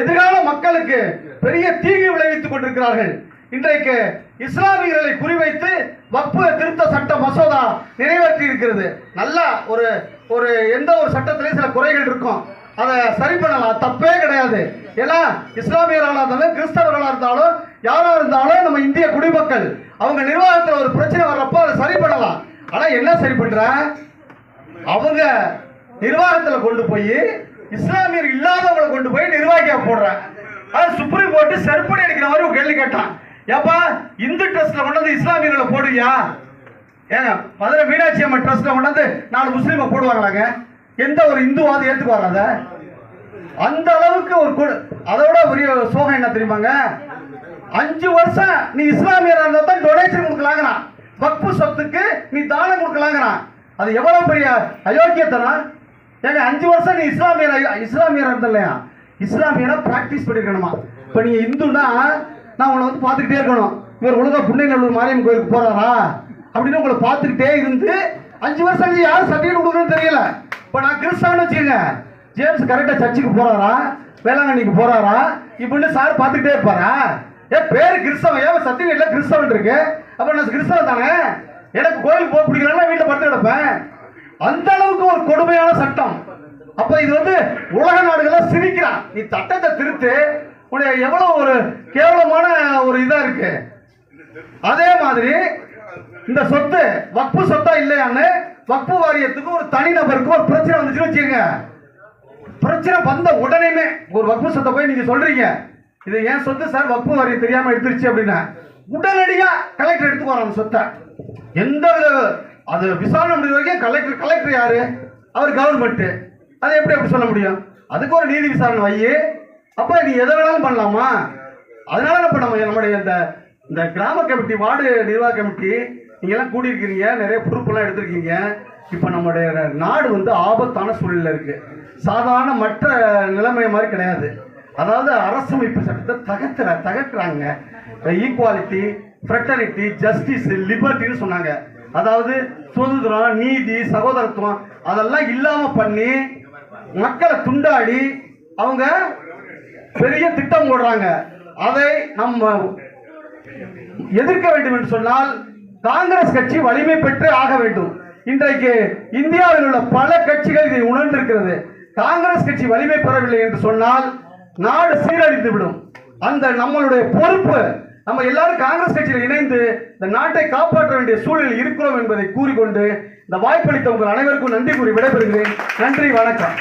எதிர்கால மக்களுக்கு பெரிய தீங்கு விளைவித்துக் கொண்டிருக்கிறார்கள். இன்றைக்கு இஸ்லாமியர்களை குறிவைத்து வப்பு திருத்த சட்ட மசோதா நிறைவேற்றி இருக்கிறது நல்லா ஒரு ஒரு எந்த ஒரு சட்டத்திலையும் சில குறைகள் இருக்கும். அதை சரி பண்ணலாம். தப்பே கிடையாது. ஏன்னா இஸ்லாமியர்களாக இருந்தாலும் கிறிஸ்தவர்களாக இருந்தாலும் யாரா இருந்தாலும் நம்ம இந்திய குடிமக்கள் அவங்க நிர்வாகத்தில் ஒரு பிரச்சனை வர்றப்போ அதை சரி பண்ணலாம். ஆனால் என்ன சரி பண்ணுற அவங்க நிர்வாகத்தில் கொண்டு போய் இஸ்லாமியர் இல்லாதவங்களை கொண்டு போய் நிர்வாகியா போடுறாங்க. அது சுப்ரீம் கோர்ட்டு செருப்படி அடிக்கிற மாதிரி ஒரு கேள்வி கேட்டான். ஏப்பா இந்து ட்ரஸ்ட்ல கொண்டு வந்து இஸ்லாமியர்களை போடுவியா? ஏங்க மதுரை மீனாட்சி அம்மன் ட்ரஸ்ட்ல கொண்டு வந்து நாலு முஸ்லீமை போடுவாங்களாங்க? எந்த ஒரு இந்துவாதம் ஏத்துக்குவாங்க அதை? அந்த அளவுக்கு ஒரு கு- அதோட பெரிய சோகம் என்ன தெரியுமாங்க? அஞ்சு வருஷம் நீ இஸ்லாமியராக இருந்தால் தான் டொனேஷன் கொடுக்கலாங்கிறான். வக்பு சொத்துக்கு நீ தானம் கொடுக்கலாங்கிறான். அது எவ்வளவு பெரிய அயோக்கியத்தனா ஏங்க அஞ்சு வருஷம் நீ இஸ்லாமியர் இஸ்லாமியரா இல்லையா இஸ்லாமியரா ப்ராக்டிஸ் பண்ணிருக்கணுமா? இப்போ நீங்கள் இந்துன்னா நான் உங்களை வந்து பார்த்துக்கிட்டே இருக்கணும். இவர் ஒழுங்கா புண்ணியநல்லூர் மாரியம்மன் கோயிலுக்கு போகிறாரா அப்படின்னு உங்களை பார்த்துக்கிட்டே இருந்து அஞ்சு வருஷம் கழிச்சு யாரும் சர்டிஃபிகேட் கொடுக்கணும்னு தெரியல. இப்போ நான் கிறிஸ்தவன் வச்சுக்கோங்க. ஜேம்ஸ் கரெக்டாக சர்ச்சுக்கு போகிறாரா வேளாங்கண்ணிக்கு போகிறாரா இப்படின்னு சார் பார்த்துக்கிட்டே இருப்பாரா? ஏன் பேர் கிறிஸ்தவன். ஏன் சர்டிஃபிகேட்டில் கிறிஸ்தவன் இருக்கு. அப்புறம் நான் கிறிஸ்தவன் தானே? எனக்கு கோயிலுக்கு போக பிடிக்கிறேன்னா வீட்டில் படுத்து கிடப்பேன். அந்த கொடுமையான சட்டம். அப்ப இது வந்து உலக நாடுகள்லாம் சிரிக்கிறான் நீ சட்டத்தை திருத்து உடைய எவ்வளவு ஒரு கேவலமான ஒரு இதா இருக்கு. அதே மாதிரி இந்த சொத்து வக்பு சொத்தா இல்லையான்னு வக்பு வாரியத்துக்கு ஒரு தனிநபருக்கு ஒரு பிரச்சனை வந்துச்சுன்னு வச்சுக்கோங்க. பிரச்சனை வந்த உடனேமே ஒரு வக்பு சொத்தை போய் நீங்க சொல்றீங்க. இது ஏன் சொத்து சார்? வக்பு வாரியம் தெரியாம எடுத்துருச்சு அப்படின்னா. உடனடியா கலெக்டர் எடுத்துக்கோ அந்த சொத்தை. எந்த வித அது விசாரணை முடிவு வரைக்கும் கலெக்டர் கலெக்டர் யாரு? அவர் கவர்மெண்ட்டு அதை எப்படி அப்படி சொல்ல முடியும்? அதுக்கு ஒரு நீதி விசாரணை வை அப்போ நீ எதை வேணாலும் பண்ணலாமா? அதனால இப்போ நம்ம நம்முடைய இந்த இந்த கிராம கமிட்டி வார்டு நிர்வாக கமிட்டி நீங்கள்லாம் கூடியிருக்கிறீங்க. நிறைய பொறுப்பெல்லாம் எடுத்திருக்கீங்க. இப்போ நம்முடைய நாடு வந்து ஆபத்தான சூழ்நிலை இருக்குது சாதாரண மற்ற நிலைமை மாதிரி கிடையாது. அதாவது அரசமைப்பு சட்டத்தை தகர்த்துற தகர்க்குறாங்க. ஈக்குவாலிட்டி ஃப்ரெட்டர்னிட்டி ஜஸ்டிஸ் லிபர்ட்டின்னு சொன்னாங்க. அதாவது சுதந்திரம் நீதி சகோதரத்துவம் அதெல்லாம் இல்லாம பண்ணி மக்களை துண்டாடி அவங்க பெரிய திட்டம் போடுறாங்க. அதை நம்ம எதிர்க்க வேண்டும் என்று சொன்னால் காங்கிரஸ் கட்சி வலிமை பெற்று ஆக வேண்டும். இன்றைக்கு இந்தியாவில் உள்ள பல கட்சிகள் இதை உணர்ந்திருக்கிறது. காங்கிரஸ் கட்சி வலிமை பெறவில்லை என்று சொன்னால் நாடு சீரழிந்து விடும் அந்த நம்மளுடைய பொறுப்பு நம்ம எல்லாரும் காங்கிரஸ் கட்சியில் இணைந்து இந்த நாட்டை காப்பாற்ற வேண்டிய சூழலில் இருக்கிறோம் என்பதை கூறிக்கொண்டு இந்த வாய்ப்பளித்த உங்கள் அனைவருக்கும் நன்றி கூறி விடைபெறுகிறேன். நன்றி வணக்கம்.